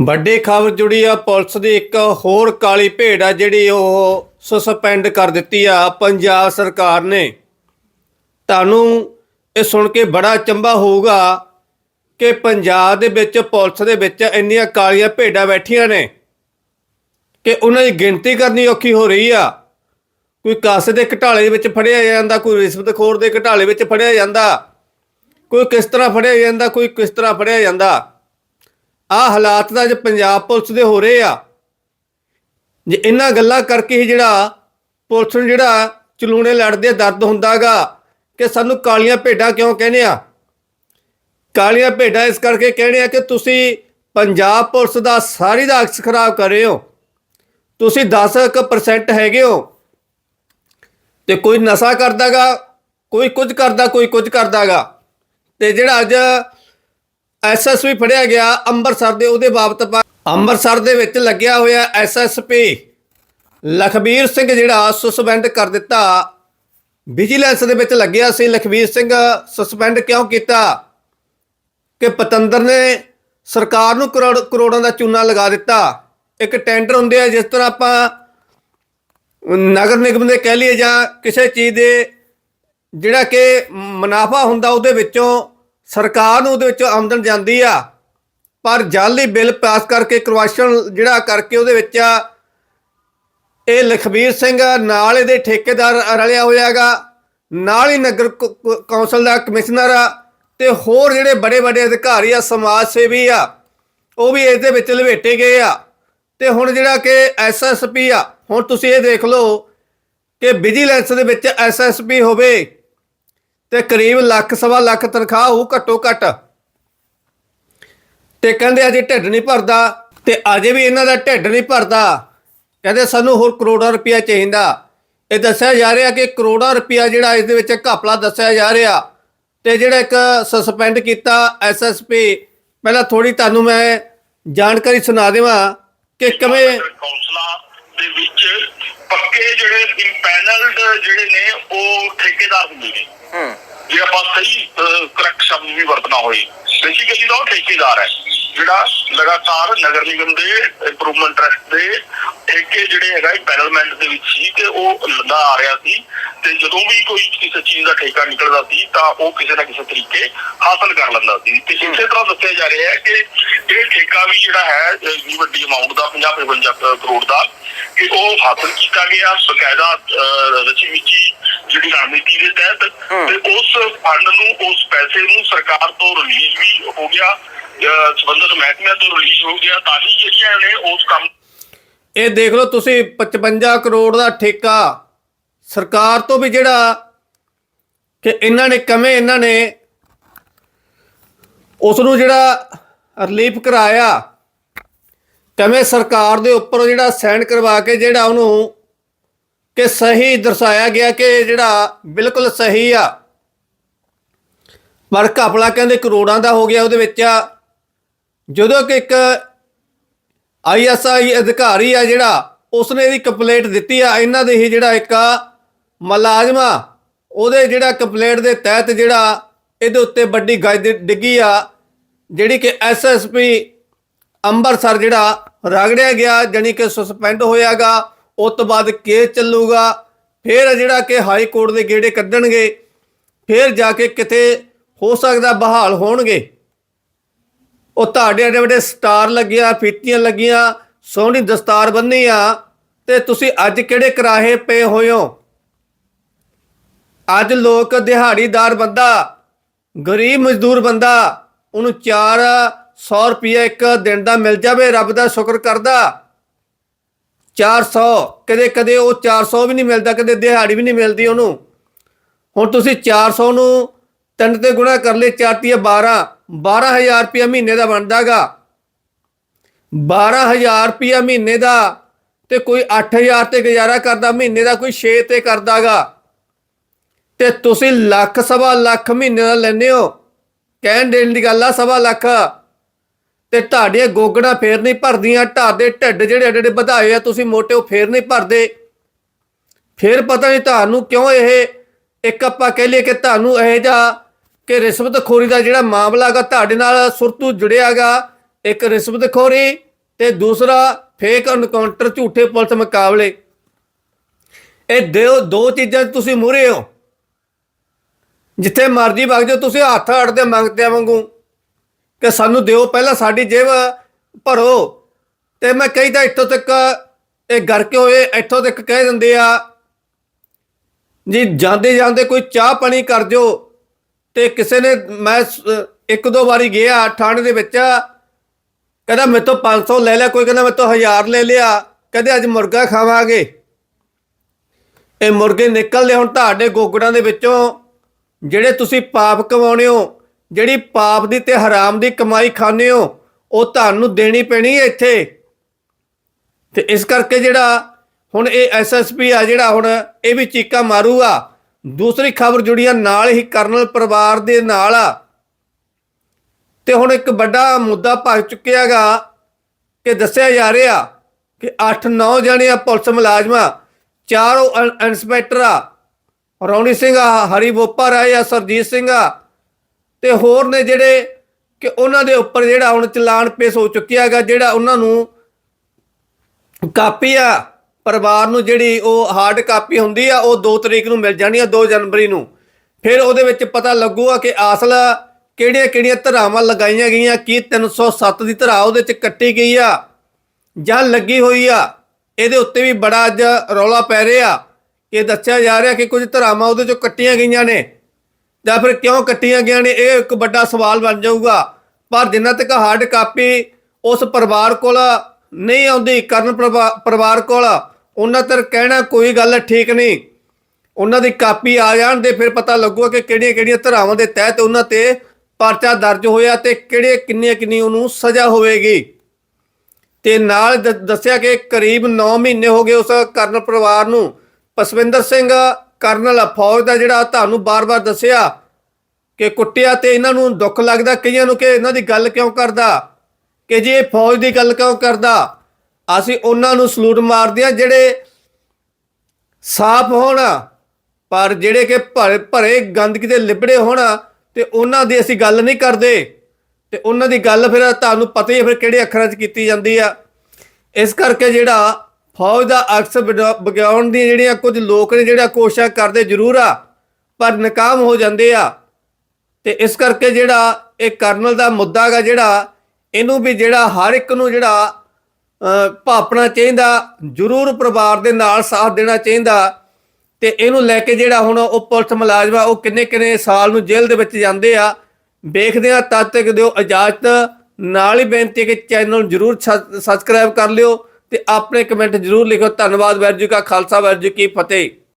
ਵੱਡੀ ਖਬਰ ਜੁੜੀ ਆ, ਪੁਲਿਸ ਦੀ ਇੱਕ ਹੋਰ ਕਾਲੀ ਭੇਡ ਆ, ਜਿਹੜੀ ਉਹ ਸਸਪੈਂਡ ਕਰ ਦਿੱਤੀ ਆ ਪੰਜਾਬ ਸਰਕਾਰ ਨੇ। ਤੁਹਾਨੂੰ ਇਹ ਸੁਣ ਕੇ ਬੜਾ ਚੰਬਾ ਹੋਊਗਾ ਕਿ ਪੰਜਾਬ ਦੇ ਵਿੱਚ, ਪੁਲਿਸ ਦੇ ਵਿੱਚ ਇੰਨੀਆਂ ਕਾਲੀਆਂ ਭੇਡਾਂ ਬੈਠੀਆਂ ਨੇ ਕਿ ਉਹਨਾਂ ਦੀ ਗਿਣਤੀ ਕਰਨੀ ਔਖੀ ਹੋ ਰਹੀ ਆ। ਕੋਈ ਕਾਸੇ ਦੇ ਘਟਾਲੇ ਵਿੱਚ ਫੜਿਆ ਜਾਂਦਾ, ਕੋਈ ਰਿਸ਼ਵਤਖੋਰ ਦੇ ਘਟਾਲੇ ਵਿੱਚ ਫੜਿਆ ਜਾਂਦਾ, ਕੋਈ ਕਿਸ ਤਰ੍ਹਾਂ ਫੜਿਆ ਜਾਂਦਾ, ਕੋਈ ਕਿਸ ਤਰ੍ਹਾਂ ਫੜਿਆ ਜਾਂਦਾ। ਆ ਹਾਲਾਤ ਤਾਂ ਅੱਜ ਪੰਜਾਬ ਪੁਲਿਸ ਦੇ ਹੋ ਰਹੇ ਆ। ਜੇ ਇਹਨਾਂ ਗੱਲਾਂ ਕਰਕੇ ਹੀ ਜਿਹੜਾ ਪੁਲਿਸ ਨੂੰ ਜਿਹੜਾ ਚਲੂਣੇ ਲੜਦੇ ਦਰਦ ਹੁੰਦਾਗਾ ਕਿ ਸਾਨੂੰ ਕਾਲੀਆਂ ਭੇਡਾਂ ਕਿਉਂ ਕਹਿੰਦੇ ਆ? ਕਾਲੀਆਂ ਭੇਡਾਂ ਇਸ ਕਰਕੇ ਕਹਿੰਦੇ ਆ ਕਿ ਤੁਸੀਂ ਪੰਜਾਬ ਪੁਲਿਸ ਦਾ ਸਾਰੀ ਦਾ ਅਕਸ ਖਰਾਬ ਕਰ ਰਹੇ ਹੋ। ਤੁਸੀਂ 10% ਹੈਗੇ ਹੋ। ਤੇ ਕੋਈ ਨਸ਼ਾ ਕਰਦਾਗਾ, ਕੋਈ ਕੁਝ ਕਰਦਾ, ਕੋਈ ਕੁਝ ਕਰਦਾਗਾ। ਤੇ ਜਿਹੜਾ ਅੱਜ ਐਸਐਸਪੀ ਫੜਿਆ ਗਿਆ, ਅੰਮ੍ਰਿਤਸਰ ਦੇ ਉਹਦੇ ਬਾਬਤ ਅੰਮ੍ਰਿਤਸਰ ਦੇ ਵਿੱਚ ਲੱਗਿਆ ਹੋਇਆ ਐਸਐਸਪੀ ਲਖਬੀਰ ਸਿੰਘ ਜਿਹੜਾ ਸਸਪੈਂਡ ਕਰ ਦਿੱਤਾ। ਵਿਜੀਲੈਂਸ ਦੇ ਵਿੱਚ ਲੱਗਿਆ ਸੀ। ਲਖਬੀਰ ਸਿੰਘ ਸਸਪੈਂਡ ਕਿਉਂ ਕੀਤਾ? ਕਿ ਪਤੰਦਰ ਨੇ ਸਰਕਾਰ ਨੂੰ ਕਰੋੜ, ਕਰੋੜਾਂ ਦਾ ਚੂਨਾ ਲਗਾ ਦਿੱਤਾ। ਇੱਕ ਟੈਂਡਰ ਹੁੰਦੇ ਆ, ਜਿਸ ਤਰ੍ਹਾਂ ਆਪਾਂ ਨਗਰ ਨਿਗਮ ਦੇ ਕਹਿ ਲਈਏ ਜਾਂ ਕਿਸੇ ਚੀਜ਼ ਦੇ ਜਿਹੜਾ ਕਿ ਮੁਨਾਫਾ ਹੁੰਦਾ ਉਹਦੇ ਵਿੱਚੋਂ ਸਰਕਾਰ ਨੂੰ ਉਹਦੇ ਵਿੱਚ ਆਮਦਨ ਜਾਂਦੀ ਆ, ਪਰ ਜਾਲੀ ਬਿੱਲ ਪਾਸ ਕਰਕੇ ਕਰਵਾਸ਼ਨ ਜਿਹੜਾ ਕਰਕੇ ਉਹਦੇ ਵਿੱਚ ਇਹ ਲਖਬੀਰ ਸਿੰਘ ਨਾਲ ਇਹਦੇ ਠੇਕੇਦਾਰ ਰਲਿਆ ਹੋਇਆਗਾ ਨਾਲ ਹੀ ਨਗਰ ਕੌ- ਕੌਂਸਲ ਦਾ ਕਮਿਸ਼ਨਰ ਆ, ਤੇ ਹੋਰ ਜਿਹੜੇ ਬੜੇ ਬੜੇ ਅਧਿਕਾਰੀ ਆ, ਸਮਾਜ ਸੇਵੀ ਆ, ਉਹ ਵੀ ਇਸ ਦੇ ਵਿੱਚ ਲਵੇਟੇ ਗਏ ਆ। ਤੇ ਹੁਣ ਜਿਹੜਾ ਕਿ ਐਸਐਸਪੀ ਆ, ਹੁਣ ਤੁਸੀਂ ਇਹ ਦੇਖ ਲਓ ਕਿ ਵਿਜੀਲੈਂਸ ਦੇ ਵਿੱਚ ਐਸਐਸਪੀ ਹੋਵੇ ਤੇ ਕਰੀਬ ਲੱਖ ਸਵਾ ਲੱਖ ਤਨਖਾਹ ਹੋਊ ਘੱਟੋ ਘੱਟ। ਤੇ ਕਹਿੰਦੇ ਅਜੇ ਢਿੱਡ ਨਹੀਂ ਭਰਦਾ ਤੇ ਅਜੇ ਵੀ ਇਹਨਾਂ ਦਾ ਢਿੱਡ ਨਹੀਂ ਭਰਦਾ। ਕਹਿੰਦੇ ਸਾਨੂੰ ਹੋਰ ਕਰੋੜਾਂ ਰੁਪਇਆ ਚਾਹੀਦਾ। ਇਹ ਦੱਸਿਆ ਜਾ ਰਿਹਾ ਕਿ ਕਰੋੜਾਂ ਰੁਪਇਆ ਜਿਹੜਾ ਇਸ ਦੇ ਵਿੱਚ ਘਪਲਾ ਦੱਸਿਆ ਜਾ ਰਿਹਾ ਤੇ ਜਿਹੜਾ ਇੱਕ ਸਸਪੈਂਡ ਕੀਤਾ ਐਸਐਸਪੀ ਪਹਿਲਾਂ ਥੋੜੀ ਤੁਹਾਨੂੰ ਮੈਂ ਜਾਣਕਾਰੀ ਸੁਣਾ ਦੇਵਾਂ ਕਿ ਕਿਵੇਂ ਕੌਂਸਲਾਂ ਦੇ ਵਿੱਚ ਪੱਕੇ ਜਿਹੜੇ ਇੰਪੈਨਲਡ ਜਿਹੜੇ ਨੇ ਉਹ ਠੇਕੇਦਾਰ ਹੁੰਦੇ ਨੇ। ਹੂੰ। ਜੇ ਆਪਾਂ ਸਹੀ ਕਰੈਕਟ ਸ਼ਬਦ ਵੀ ਵਰਤਣਾ ਹੋਏ ਬੇਸਿਕਲੀ ਤਾਂ ਉਹ ਠੇਕੇਦਾਰ ਹੈ ਜਿਹੜਾ ਲਗਾਤਾਰ ਨਗਰ ਨਿਗਮ ਦੇ ਇੰਪਰੂਵਮੈਂਟ ਟਰਸਟ ਦੇ ਠੇਕੇ ਜਿਹੜੇ ਹੈਗਾ ਪੈਨਲਮੈਂਟ ਦੇ ਵਿੱਚ ਸੀ ਤੇ ਉਹ ਲੰਦਾ ਆ ਰਿਹਾ ਸੀ ਤੇ ਜਦੋਂ ਵੀ ਕੋਈ ਕਿਸੇ ਚੀਜ਼ ਦਾ ਠੇਕਾ ਨਿਕਲਦਾ ਸੀ ਤਾਂ ਉਹ ਕਿਸੇ ਨਾ ਕਿਸੇ ਤਰੀਕੇ ਹਾਸਲ ਕਰ ਲੈਂਦਾ ਸੀ। ਤੇ ਇਸੇ ਤਰ੍ਹਾਂ ਦੱਸਿਆ ਜਾ ਰਿਹਾ ਹੈ ਕਿ ਇਹ ਠੇਕਾ ਵੀ ਜਿਹੜਾ ਹੈ ਇੰਨੀ ਵੱਡੀ ਅਮਾਉਂਟ ਦਾ 50 55 ਕਰੋੜ ਦਾ ਕਿ ਉਹ ਹਾਸਲ ਕੀਤਾ ਗਿਆ ਬਕਾਇਦਾ ਰਚੀ ਮਿੱਚੀ ਜਿਹੜੀ ਰਣਨੀਤੀ ਦੇ ਤਹਿਤ ਤੇ ਉਸ ਫੰਡ ਨੂੰ ਉਸ ਪੈਸੇ ਨੂੰ ਸਰਕਾਰ ਤੋਂ ਰਿਲੀਜ਼ ਵੀ ਹੋ ਗਿਆ ਸੰਬੰਧਿਤ ਮਹਿਕਮਿਆਂ ਤੋਂ ਰਿਲੀਜ਼ ਹੋ ਗਿਆ ਤਾਂ ਹੀ ਜਿਹੜੀਆਂ ਨੇ ਉਸ ਕੰਮ ਇਹ ਦੇਖ ਲਓ ਤੁਸੀਂ 55 ਕਰੋੜ ਦਾ ਠੇਕਾ ਸਰਕਾਰ ਤੋਂ ਵੀ ਜਿਹੜਾ ਕਿ ਇਹਨਾਂ ਨੇ ਕਮੇ ਇਹਨਾਂ ਨੇ ਉਸ ਨੂੰ ਜਿਹੜਾ ਰਿਲੀਫ ਕਰਾਇਆ ਕਮੇ ਸਰਕਾਰ ਦੇ ਉੱਪਰ ਜਿਹੜਾ ਸਾਈਨ ਕਰਵਾ ਕੇ ਜਿਹੜਾ ਉਹਨੂੰ ਕਿ ਸਹੀ ਦਰਸਾਇਆ ਗਿਆ ਕਿ ਜਿਹੜਾ ਬਿਲਕੁਲ ਸਹੀ ਆ। ਪਰ ਘਪਲਾ ਕਹਿੰਦੇ ਕਰੋੜਾਂ ਦਾ ਹੋ ਗਿਆ ਉਹਦੇ ਵਿੱਚ ਜਦੋਂ ਕਿ ਇੱਕ ਆਈਐਸਆਈ ਅਧਿਕਾਰੀ ਆ ਜਿਹੜਾ, ਉਸਨੇ ਇਹਦੀ ਕੰਪਲੇਂਟ ਦਿੱਤੀ ਆ। ਇਹਨਾਂ ਦੇ ਹੀ ਜਿਹੜਾ ਇੱਕ ਮੁਲਾਜ਼ਮਾ ਉਹਦੇ ਜਿਹੜਾ ਕੰਪਲੇਂਟ ਦੇ ਤਹਿਤ ਜਿਹੜਾ ਇਹਦੇ ਉੱਤੇ ਵੱਡੀ ਗੱਜ ਡਿੱਗੀ ਆ। ਜਿਹੜੀ ਕਿ ਐਸਐਸਪੀ ਅੰਮ੍ਰਿਤਸਰ ਜਿਹੜਾ ਰਗੜਿਆ ਗਿਆ, ਜਾਣੀ ਕਿ ਸਸਪੈਂਡ ਹੋਇਆਗਾ। ਉਸ ਤੋਂ ਬਾਅਦ ਕੇਸ ਚੱਲੂਗਾ, ਫਿਰ ਜਿਹੜਾ ਕਿ ਹਾਈ ਕੋਰਟ ਦੇ ਗੇੜੇ ਕੱਢਣਗੇ, ਫਿਰ ਜਾ ਕੇ ਕਿਤੇ ਹੋ ਸਕਦਾ ਬਹਾਲ ਹੋਣਗੇ। ਉਹ ਤੁਹਾਡੇ ਐਡੇ ਵੱਡੇ ਸਟਾਰ ਲੱਗਿਆ, ਫੀਤੀਆਂ ਲੱਗੀਆਂ, ਸੋਹਣੀ ਦਸਤਾਰ ਬੰਨੀ ਆ ਤੇ ਤੁਸੀਂ ਅੱਜ ਕਿਹੜੇ ਕਰਾਹੇ ਪਏ ਹੋਏ ਹੋ? ਅੱਜ ਲੋਕ ਦਿਹਾੜੀਦਾਰ ਬੰਦਾ, ਗਰੀਬ ਮਜ਼ਦੂਰ ਬੰਦਾ, ਉਹਨੂੰ 400 ਰੁਪਏ ਇੱਕ ਦਿਨ ਦਾ ਮਿਲ ਜਾਵੇ, ਰੱਬ ਦਾ ਸ਼ੁਕਰ ਕਰਦਾ। 400 ਕਦੇ ਕਦੇ ਉਹ 400 ਵੀ ਨਹੀਂ ਮਿਲਦਾ, ਕਦੇ ਦਿਹਾੜੀ ਵੀ ਨਹੀਂ ਮਿਲਦੀ ਉਹਨੂੰ। ਹੁਣ ਤੁਸੀਂ 400 ਨੂੰ ਤਿੰਨ ਤੇ ਗੁਣਾ ਕਰ ਲਏ 4 ਤੀਏ 12 12000 ਰੁਪਇਆ ਮਹੀਨੇ ਦਾ ਬਣਦਾਗਾ 12000 ਰੁਪਇਆ ਮਹੀਨੇ ਦਾ ਤੇ ਕੋਈ 8000 ਤੇ ਗੁਜ਼ਾਰਾ ਕਰਦਾ, ਮਹੀਨੇ ਦਾ ਕੋਈ 6 ਤੇ ਕਰਦਾਗਾ ਤੇ ਤੁਸੀਂ ਲੱਖ, ਸਵਾ ਲੱਖ ਮਹੀਨੇ ਦਾ ਲੈਨੇ ਹੋ। ਕਹਿਣ ਦੇਣ ਦੀ ਗੱਲ ਆ, ਸਵਾ ਲੱਖ। ਤੇ ਤੁਹਾਡੀਆਂ ਗੋਗੜਾਂ ਫੇਰ ਨਹੀਂ ਭਰਦੀਆਂ, ਤੁਹਾਡੇ ਢਿੱਡ ਜਿਹੜੇ ਐਡੇ ਐਡੇ ਵਧਾਏ ਆ, ਤੁਸੀਂ ਮੋਟੇ, ਉਹ ਫੇਰ ਨਹੀਂ ਭਰਦੇ। ਫਿਰ ਪਤਾ ਨਹੀਂ ਤੁਹਾਨੂੰ ਕਿਉਂ ਇਹ, ਇੱਕ ਆਪਾਂ ਕਹਿ ਲਈਏ ਕਿ ਤੁਹਾਨੂੰ ਇਹ ਜਿਹਾ ਕਿ ਰਿਸ਼ਵਤਖੋਰੀ ਦਾ ਜਿਹੜਾ ਮਾਮਲਾ ਹੈਗਾ, ਤੁਹਾਡੇ ਨਾਲ ਸੁਰਤੂ ਜੁੜਿਆਗਾ ਇੱਕ ਰਿਸ਼ਵਤਖੋਰੀ ਤੇ ਦੂਸਰਾ ਫੇਕ ਐਨਕਾਊਂਟਰ ਝੂਠੇ ਪੁਲਿਸ ਮੁਕਾਬਲੇ। ਇਹ ਦੋ ਦੋ ਚੀਜ਼ਾਂ ਤੁਸੀਂ ਮੂਹਰੇ ਹੋ। ਜਿੱਥੇ ਮਰਜ਼ੀ ਵਗ ਜਾਓ, ਤੁਸੀਂ ਹੱਥ ਅੜਦੇ ਮੰਗਦੇ ਵਾਂਗੂ। ਕਿ ਸਾਨੂੰ ਦਿਓ, ਪਹਿਲਾਂ ਸਾਡੀ ਜੇਬ ਭਰੋ। ਤੇ ਮੈਂ ਕਹੀ ਤਾਂ ਇੱਥੋਂ ਤੱਕ, ਇਹ ਗਰ ਕੇ ਹੋਏ ਇੱਥੋਂ ਤੱਕ ਕਹਿ ਦਿੰਦੇ ਆ, ਜੀ ਜਾਂਦੇ ਜਾਂਦੇ ਕੋਈ ਚਾਹ ਪਾਣੀ ਕਰ ਦਿਓ। ਤੇ ਕਿਸੇ ਨੇ, ਮੈਂ ਇੱਕ ਦੋ ਵਾਰੀ ਗਿਆ ਥਾਣੇ ਦੇ ਵਿੱਚ, ਕਹਿੰਦਾ ਮੇਰੇ ਤੋਂ 500 ਲੈ ਲਿਆ, ਕੋਈ ਕਹਿੰਦਾ ਮੇਰੇ ਤੋਂ 1000 ਲੈ ਲਿਆ, ਕਹਿੰਦੇ ਅੱਜ ਮੁਰਗਾ ਖਾਵਾਂਗੇ। ਇਹ ਮੁਰਗੇ ਨਿਕਲਦੇ ਹੁਣ ਤੁਹਾਡੇ ਗੋਗੜਾਂ ਦੇ ਵਿੱਚੋਂ, ਜਿਹੜੇ ਤੁਸੀਂ ਪਾਪ ਕਮਾਉਣੇ ਹੋ ਜਿਹੜੀ ਪਾਪ ਦੀ ਤੇ ਹਰਾਮ ਦੀ ਕਮਾਈ ਖਾਣੇ ਹੋ, ਉਹ ਤੁਹਾਨੂੰ ਦੇਣੀ ਪੈਣੀ ਹੈ ਇੱਥੇ। ਤੇ ਇਸ ਕਰਕੇ ਜਿਹੜਾ ਹੁਣ ਇਹ ਐਸਐਸਪੀ ਆ, ਜਿਹੜਾ ਹੁਣ ਇਹ ਵੀ ਚੀਕਾ ਮਾਰੂਗਾ, ਦੂਸਰੀ ਖਬਰ ਜੁੜੀ ਆ, ਨਾਲ ਹੀ ਕਰਨਲ ਪਰਿਵਾਰ ਦੇ ਨਾਲ ਆ। ਤੇ ਹੁਣ ਇੱਕ ਵੱਡਾ ਮੁੱਦਾ ਭਗ ਚੁੱਕਿਆਗਾ ਕਿ ਦੱਸਿਆ ਜਾ ਰਿਹਾ ਕਿ 8-9 ਜਣੇ ਆ ਪੁਲਿਸ ਮੁਲਾਜ਼ਮਾਂ, ਚਾਰੋਂ ਇੰਸਪੈਕਟਰ ਆ। ਰੌਣੀ ਸਿੰਘ ਆ, ਹਰੀ ਬੋਪਰ ਆ ਜਾਂ ਸਰਜੀਤ ਸਿੰਘ ਆ ਤੇ ਹੋਰ ਨੇ ਜਿਹੜੇ ਕਿ ਉਹਨਾਂ ਦੇ ਉੱਪਰ ਜਿਹੜਾ ਹੁਣ ਚਲਾਨ ਪੇਸ਼ ਹੋ ਚੁੱਕਿਆ ਚੁੱਕਿਆਗਾ ਜਿਹੜਾ ਉਹਨਾਂ ਨੂੰ ਕਾਪੀ ਆ, ਪਰਿਵਾਰ ਨੂੰ ਜਿਹੜੀ ਉਹ ਹਾਰਡ ਕਾਪੀ ਹੁੰਦੀ ਆ, ਉਹ 2 ਤਰੀਕ ਨੂੰ ਮਿਲ ਜਾਣੀ ਆ 2 ਜਨਵਰੀ ਨੂੰ। ਫਿਰ ਉਹਦੇ ਵਿੱਚ ਪਤਾ ਲੱਗੂਗਾ ਕਿ ਅਸਲ ਕਿਹੜੀਆਂ ਕਿਹੜੀਆਂ ਧਰਾਵਾਂ ਲਗਾਈਆਂ ਗਈਆਂ, ਕੀ 307 ਦੀ ਧਰਾ ਉਹਦੇ ਚ ਕੱਟੀ ਗਈ ਆ, ਜਾਂ ਲੱਗੀ ਹੋਈ ਆ। ਇਹਦੇ ਉੱਤੇ ਵੀ ਬੜਾ ਅੱਜ ਰੌਲਾ ਪੈ ਰਿਹਾ ਕਿ ਦੱਸਿਆ ਜਾ ਰਿਹਾ ਕਿ ਕੁਝ ਧਰਾਵਾਂ ਉਹਦੇ ਚੋਂ ਕੱਟੀਆਂ ਗਈਆਂ ਨੇ। ਜਾਂ ਫਿਰ ਕਿਉਂ ਕੱਟੀਆਂ ਗਈਆਂ ਨੇ? ਇਹ ਇੱਕ ਵੱਡਾ ਸਵਾਲ ਬਣ ਜਾਊਗਾ। ਪਰ ਜਿੰਨਾ ਤੱਕ ਹਾਰਡ ਕਾਪੀ ਉਸ ਪਰਿਵਾਰ ਕੋਲ ਨਹੀਂ ਆਉਂਦੀ, ਕਰਨ ਪਰਿਵਾ- ਪਰਿਵਾਰ ਕੋਲ, ਉਹਨਾਂ ਤੱਕ ਕਹਿਣਾ ਕੋਈ ਗੱਲ ਠੀਕ ਨਹੀਂ। ਉਹਨਾਂ ਦੀ ਕਾਪੀ ਆ ਜਾਣ ਦੇ ਫਿਰ ਪਤਾ ਲੱਗੂਗਾ ਕਿ ਕਿਹੜੀਆਂ ਕਿਹੜੀਆਂ ਧਰਾਵਾਂ ਦੇ ਤਹਿਤ ਉਹਨਾਂ ਤੇ ਪਰਚਾ ਦਰਜ ਹੋਇਆ ਤੇ ਕਿਹੜੇ ਕਿੰਨੀਆਂ ਕਿੰਨੀ ਉਹਨੂੰ ਸਜ਼ਾ ਹੋਵੇਗੀ। ਤੇ ਨਾਲ ਦੱਸਿਆ ਕਿ ਕਰੀਬ 9 ਮਹੀਨੇ ਹੋ ਗਏ ਉਸ ਕਰਨ ਪਰਿਵਾਰ ਨੂੰ। ਪਸਵਿੰਦਰ ਸਿੰਘ ਕਰਨਲ ਫੌਜ ਦਾ ਜਿਹੜਾ ਤੁਹਾਨੂੰ ਬਾਰ-ਬਾਰ ਦੱਸਿਆ ਕਿ ਕੁੱਟਿਆ ਤੇ ਇਹਨਾਂ ਨੂੰ ਦੁੱਖ ਲੱਗਦਾ, ਕਈਆਂ ਨੂੰ ਕਿ ਇਹਨਾਂ ਦੀ ਗੱਲ ਕਿਉਂ ਕਰਦਾ? ਕਿ ਜੇ ਇਹ ਫੌਜ ਦੀ ਗੱਲ ਕਿਉਂ ਕਰਦਾ? ਅਸੀਂ ਉਹਨਾਂ ਨੂੰ ਸਲੂਟ ਮਾਰਦੇ ਆ ਜਿਹੜੇ ਸਾਫ਼ ਹੋਣ, ਪਰ ਜਿਹੜੇ ਕਿ ਭਰੇ ਭਰੇ ਗੰਦਗੀ ਦੇ ਲਿਬੜੇ ਹੋਣ ਤੇ ਉਹਨਾਂ ਦੀ ਅਸੀਂ ਗੱਲ ਨਹੀਂ ਕਰਦੇ। ਤੇ ਉਹਨਾਂ ਦੀ ਗੱਲ ਫਿਰ ਤੁਹਾਨੂੰ ਪਤਾ ਹੀ ਹੈ ਫਿਰ ਕਿਹੜੇ ਅੱਖਰਾਂ 'ਚ ਕੀਤੀ ਜਾਂਦੀ ਆ। ਇਸ ਕਰਕੇ ਜਿਹੜਾ ਫੌਜ ਦਾ ਅਕਸ ਵਿਗਾਉਣ ਦੀਆਂ ਜਿਹੜੀਆਂ ਕੁਝ ਲੋਕ ਨੇ ਜਿਹੜਾ ਕੋਸ਼ਿਸ਼ਾਂ ਕਰਦੇ ਜ਼ਰੂਰ ਆ, ਪਰ ਨਾਕਾਮ ਹੋ ਜਾਂਦੇ ਆ। ਤੇ ਇਸ ਕਰਕੇ ਜਿਹੜਾ ਇਹ ਕਰਨਲ ਦਾ ਮੁੱਦਾ ਗਾ ਜਿਹੜਾ, ਇਹਨੂੰ ਵੀ ਜਿਹੜਾ ਹਰ ਇੱਕ ਨੂੰ ਜਿਹੜਾ ਭਾਪਣਾ ਚਾਹੀਦਾ, ਜ਼ਰੂਰ ਪਰਿਵਾਰ ਦੇ ਨਾਲ ਸਾਥ ਦੇਣਾ ਚਾਹੀਦਾ। ਤੇ ਇਹਨੂੰ ਲੈ ਕੇ ਜਿਹੜਾ ਹੁਣ ਉਹ ਪੁਲਿਸ ਮੁਲਾਜ਼ਮ ਆ, ਉਹ ਕਿੰਨੇ ਕਿੰਨੇ ਸਾਲ ਨੂੰ ਜੇਲ੍ਹ ਦੇ ਵਿੱਚ ਜਾਂਦੇ ਆ, ਵੇਖਦੇ ਆ, ਤਦ ਤੱਕ ਦਿਓ ਇਜਾਜ਼ਤ। ਨਾਲ ਹੀ ਬੇਨਤੀ ਹੈ ਕਿ ਚੈਨਲ ਨੂੰ ਜ਼ਰੂਰ ਸਬਸਕ੍ਰਾਈਬ ਕਰ ਲਿਓ। ਤੇ ਆਪਣੇ ਕਮੈਂਟ ਜ਼ਰੂਰ ਲਿਖੋ। ਧੰਨਵਾਦ ਵੈਰ ਜੀ ਕਾ ਖਾਲਸਾ ਵੈਰ ਜੀ ਕੀ ਫਤਿਹ।